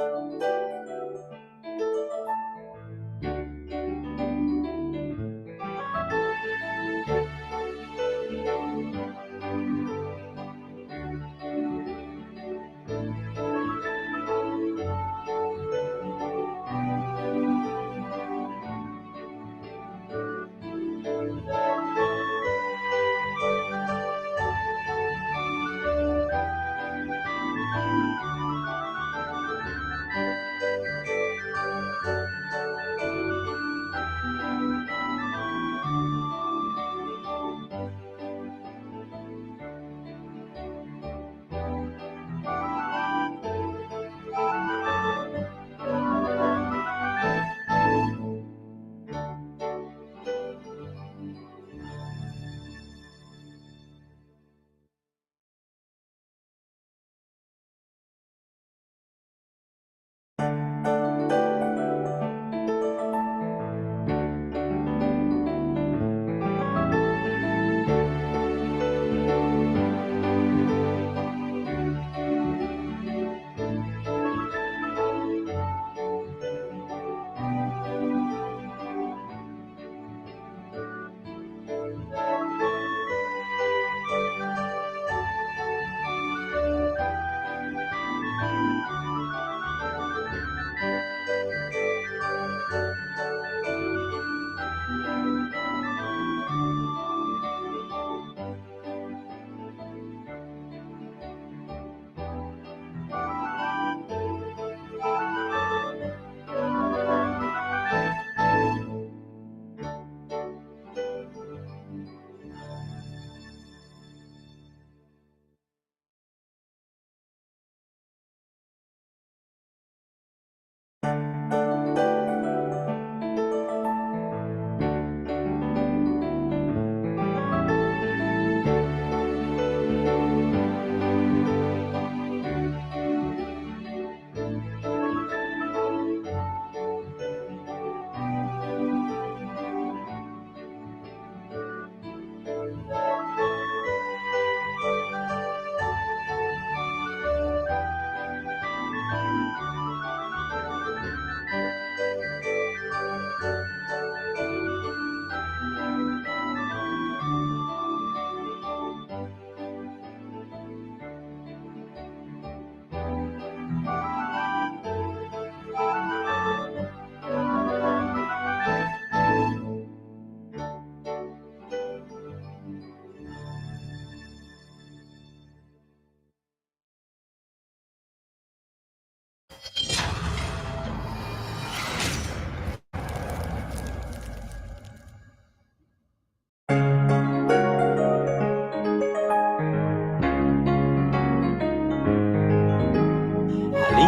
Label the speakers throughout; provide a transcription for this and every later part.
Speaker 1: Thank you.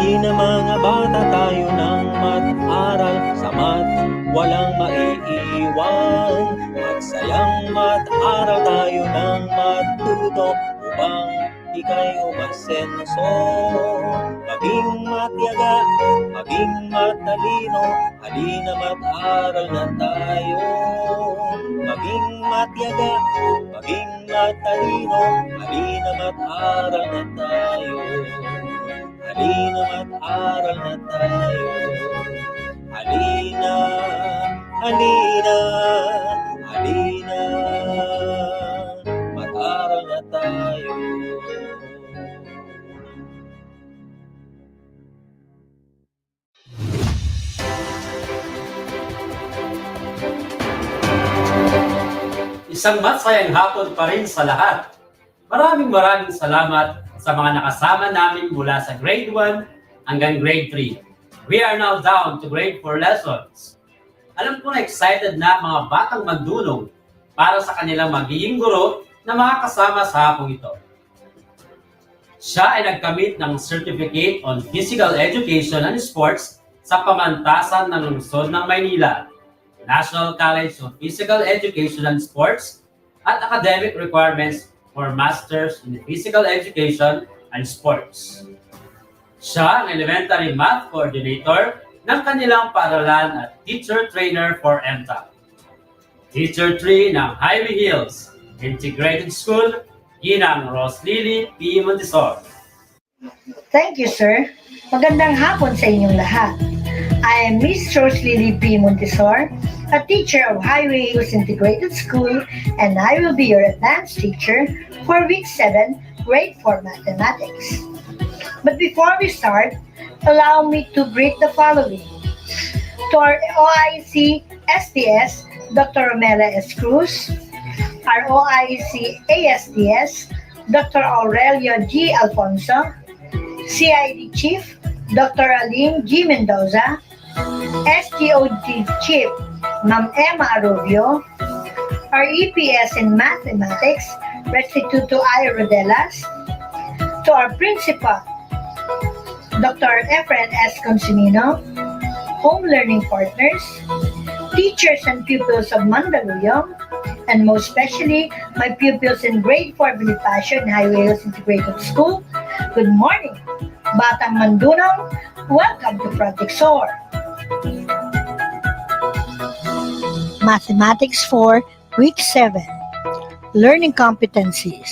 Speaker 1: Halina mga bata tayo ng mag-aral sa mat, walang maiiwan. Magsayang mag-aral tayo ng matuto upang ikay umasenso. Maging matyaga, maging matalino, halina mag-aral na tayo. Maging matyaga, maging matalino, halina mag-aral na tayo. Halina mag-aral na tayo. Halina, halina, halina. Mag-aral na tayo.
Speaker 2: Isang masayang hapon pa rin sa lahat. Maraming maraming salamat sa mga nakasama namin mula sa grade 1 hanggang grade 3. We are now down to grade 4 lessons. Alam ko na excited na mga batang magdulong para sa kanilang magiging guro na mga kasama sa hapong ito. Siya ay nagkamit ng Certificate on Physical Education and Sports sa pamantasan ng lungsod ng Maynila. National College of Physical Education and Sports at academic requirements for Masters in Physical Education and Sports. Siya ang Elementary Math Coordinator ng kanilang paaralan at Teacher Trainer for MTAC. Teacher 3 ng Highway Hills Integrated School, Ginang Roslily P. Montesor.
Speaker 3: Thank you, sir. Magandang hapon sa inyong lahat. I am Miss Rose Lily P. Montesor, a teacher of Highway Hills Integrated School, and I will be your advanced teacher for week 7, grade 4 mathematics. But before we start, allow me to greet the following. To our OIC SDS, Dr. Romela S. Cruz, our OIC ASDS, Dr. Aurelio G. Alfonso, CID Chief, Dr. Aline G. Mendoza, SGOG Chief, Ma'am Emma Arubio, our EPS in Mathematics, Restituto I. Rodelas, to our Principal, Dr. Efren S. Consumino, Home Learning Partners, teachers and pupils of Mandaluyong, and most especially my pupils in grade 4 Bonifacio and Highway Hills Integrated School. Good morning, Batang Mandunong. Welcome to Project SOAR. Mathematics 4, Week 7. Learning Competencies.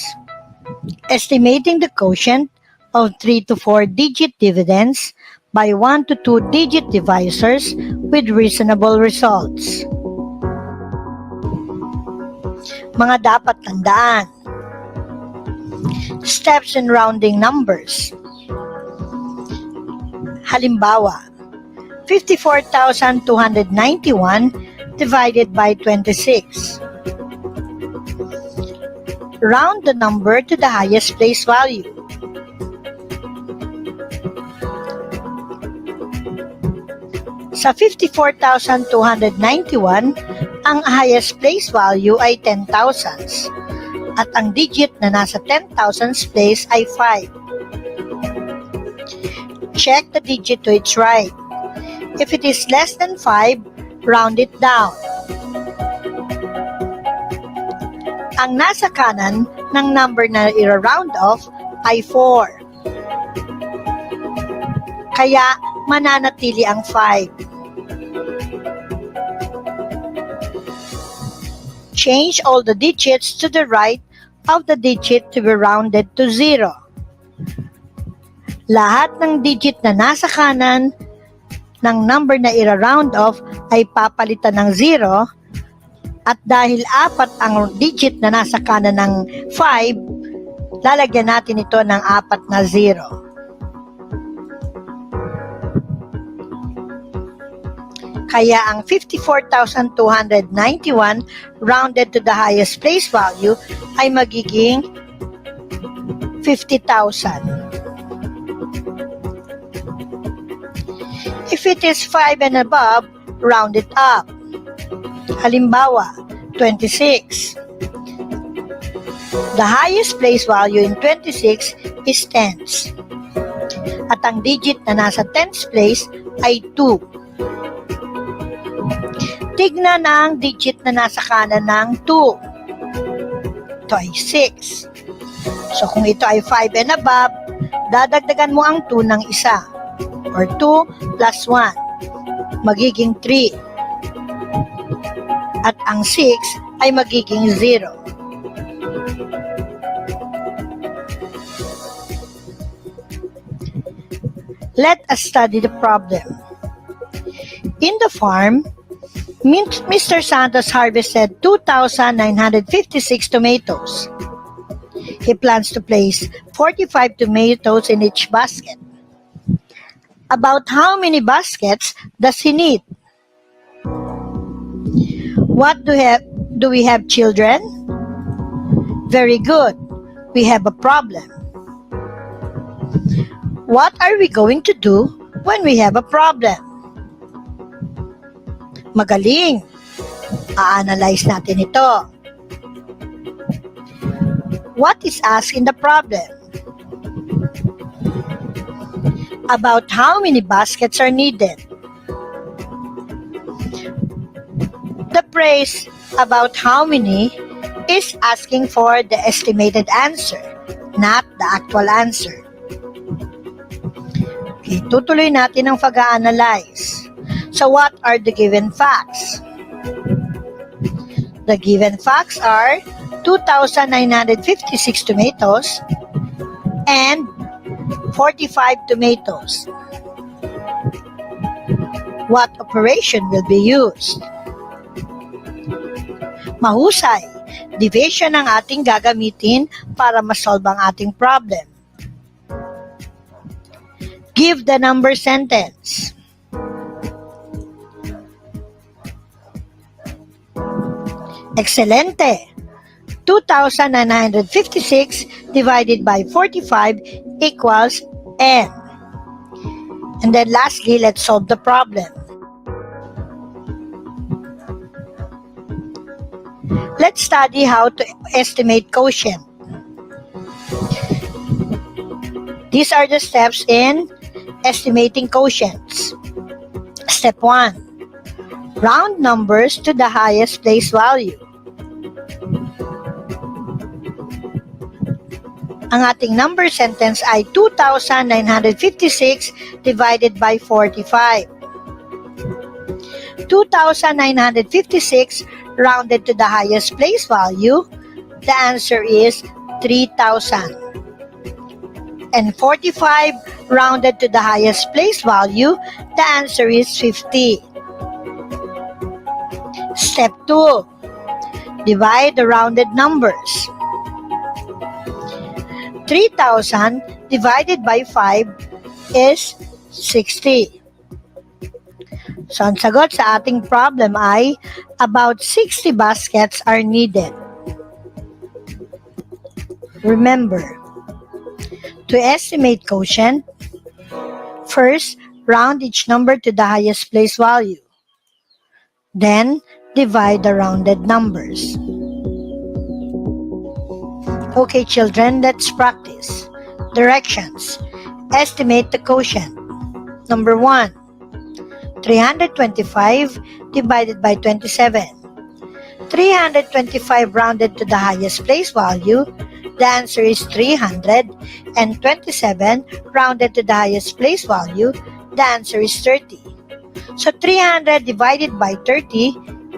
Speaker 3: Estimating the quotient of 3 to 4 digit dividends by 1 to 2 digit divisors with reasonable results. Mga dapat tandaan. Steps in rounding numbers. Halimbawa, 54,291 divided by 26. Round the number to the highest place value. Sa 54,291, ang highest place value ay 10,000s at ang digit na nasa 10,000s place ay 5. Check the digit to its right. If it is less than 5, round it down. Ang nasa kanan ng number na i-round off ay 4. Kaya mananatili ang 5. Change all the digits to the right of the digit to be rounded to 0. Lahat ng digit na nasa kanan ng number na ira-round off ay papalitan ng 0 at dahil apat ang digit na nasa kanan ng 5, lalagyan natin ito ng apat na 0. Kaya ang 54,291 rounded to the highest place value ay magiging 50,000. If it is 5 and above, round it up. Halimbawa, 26. The highest place value in 26 is tens. At ang digit na nasa tens place ay 2. Tignan ang digit na nasa kanan ng 2. Ito ay 6. So kung ito ay 5 and above, dadagdagan mo ang 2 ng isa. Or 2 plus 1. Magiging 3. At ang 6 ay magiging 0. Let us study the problem. In the farm, Mr. Santos harvested 2,956 tomatoes. He plans to place 45 tomatoes in each basket. About how many baskets does he need? What do, have, do we have, children? Very good. We have a problem. What are we going to do when we have a problem? Magaling. A-analyze natin ito. What is asked in the problem? About how many baskets are needed? The phrase about how many is asking for the estimated answer, not the actual answer. Okay, natin ang pag-analyze. So what are the given facts? The given facts are 2,956 tomatoes and 45 tomatoes. What operation will be used? Mahusay. Division ang ating gagamitin para masolve ang ating problem. Give the number sentence. Excelente! 2,956 divided by 45 equals n. And then lastly, let's solve the problem. Let's study how to estimate quotient. These are the steps in estimating quotients. Step 1. Round numbers to the highest place value. Ang ating number sentence ay 2,956 divided by 45. 2,956 rounded to the highest place value, the answer is 3,000. And 45 rounded to the highest place value, the answer is 50. Step 2. Divide the rounded numbers. 3,000 divided by 5 is 60. So, ang sagot sa ating problem ay about 60 baskets are needed. Remember, to estimate quotient, first, round each number to the highest place value. Then, divide the rounded numbers. Okay, children, let's practice. Directions. Estimate the quotient. Number 1. 325 divided by 27. 325 rounded to the highest place value. The answer is 300. And 27 rounded to the highest place value. The answer is 30. So 300 divided by 30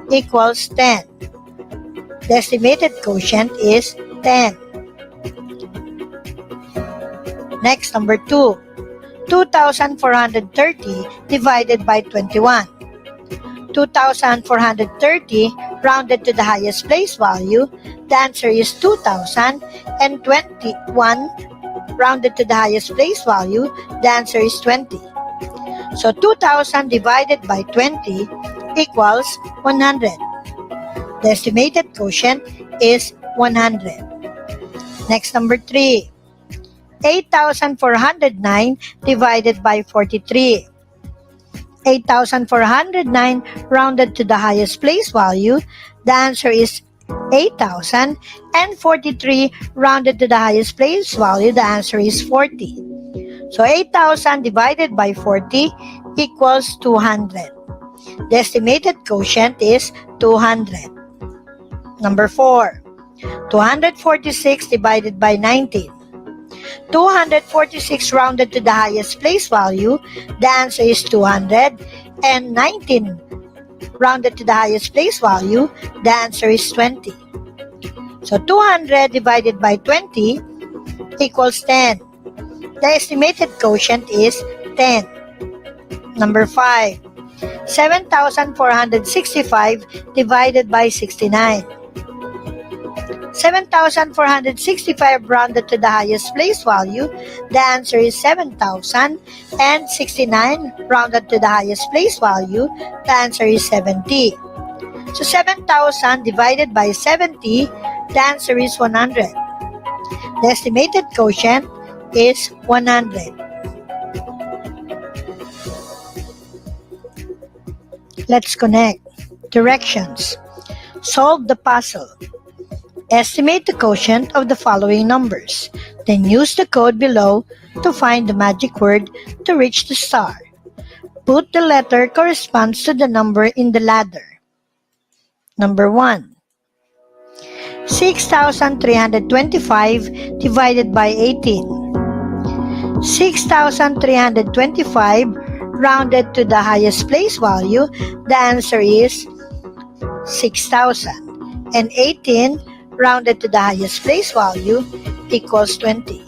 Speaker 3: equals 10. The estimated quotient is 10. Next, number 2. 2,430 divided by 21. 2,430 rounded to the highest place value. The answer is 2,000. And 21 rounded to the highest place value. The answer is 20. So 2,000 divided by 20 equals 100. The estimated quotient is 100. Next, number 3. 8,409 divided by 43. 8,409 rounded to the highest place value. The answer is 8,000 and 43 rounded to the highest place value. The answer is 40. So 8,000 divided by 40 equals 200. The estimated quotient is 200. Number 4. 246 divided by 19. 246 rounded to the highest place value. The answer is 200. And 19 rounded to the highest place value. The answer is 20. So 200 divided by 20 equals 10. The estimated quotient is 10. Number 5. 7,465 divided by 69. 7,465 rounded to the highest place value. The answer is 7,069 rounded to the highest place value. The answer is 70. So 7,000 divided by 70, the answer is 100. The estimated quotient is 100. Let's connect. Directions. Solve the puzzle. Estimate the quotient of the following numbers. Then use the code below to find the magic word to reach the star. Put the letter corresponds to the number in the ladder. Number 1. 6,325 divided by 18. 6,325 rounded to the highest place value. The answer is 6,000. And 18 rounded to the highest place value equals 20.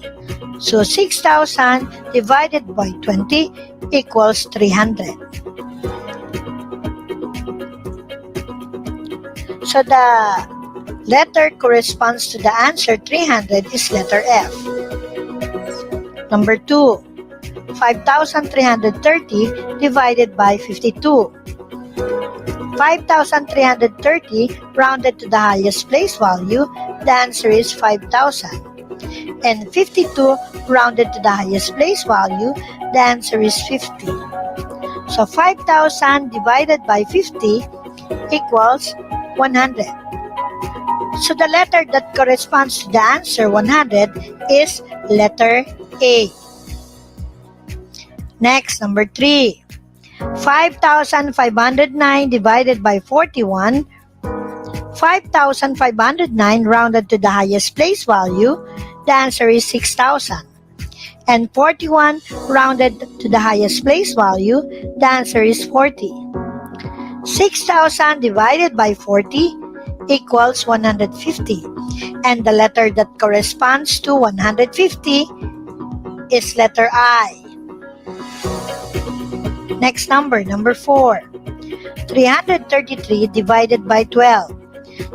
Speaker 3: So 6,000 divided by 20 equals 300. So the letter corresponds to the answer 300 is letter F. Number 2. 5,330 divided by 52. 5,330 rounded to the highest place value, the answer is 5,000. And 52 rounded to the highest place value, the answer is 50. So 5,000 divided by 50 equals 100. So the letter that corresponds to the answer 100 is letter A. Next, number 3. 5,509 divided by 41. 5,509 rounded to the highest place value. The answer is 6,000. And 41 rounded to the highest place value. The answer is 40. 6,000 divided by 40 equals 150. And the letter that corresponds to 150 is letter I. Next number, number 4. 333 divided by 12.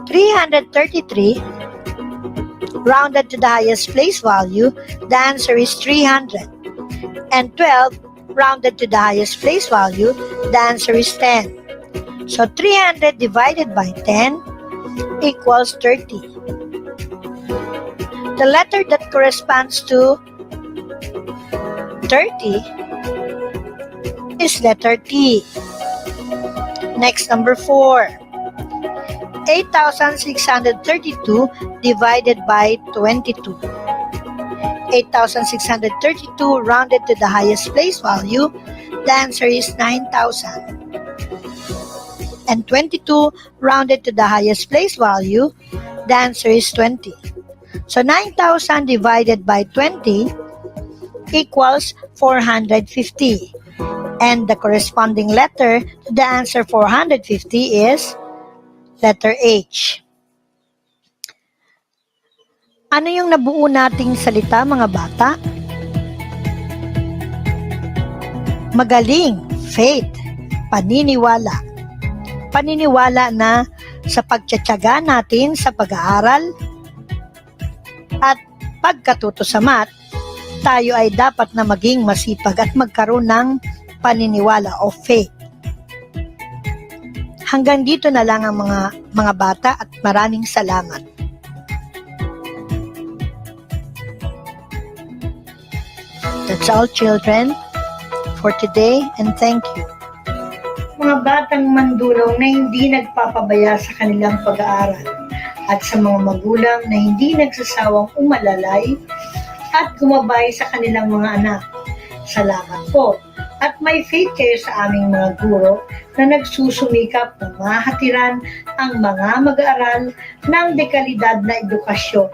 Speaker 3: 333 rounded to the highest place value, the answer is 300. And 12 rounded to the highest place value, the answer is 10. So 300 divided by 10 equals 30. The letter that corresponds to 30 is letter T. Next, number 4. 8,632 divided by 22. 8,632 rounded to the highest place value. The answer is 9,000. And 22 rounded to the highest place value. The answer is 20. So 9,000 divided by 20 equals 450 and the corresponding letter to the answer 450 is letter H. Ano yung nabuo nating salita mga bata? Magaling, faith, paniniwala. Paniniwala na sa pagtsatsaga natin sa pag-aaral at pagkatuto sa math, tayo ay dapat na maging masipag at magkaroon ng paniniwala o faith. Hanggang dito na lang ang mga mga bata at maraming salamat. That's all children for today and thank you. Mga batang mandulong na hindi nagpapabaya sa kanilang pag-aaral at sa mga magulang na hindi nagsasawang umalalay at gumabay sa kanilang mga anak. Salamat po. At may faith kayo sa aming mga guro na nagsusumikap na mahatiran ang mga mag-aaral ng dekalidad na edukasyon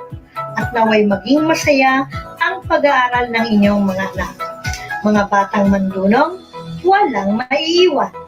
Speaker 3: at naway maging masaya ang pag-aaral ng inyong mga anak. Mga batang mandunong, walang maiiwan.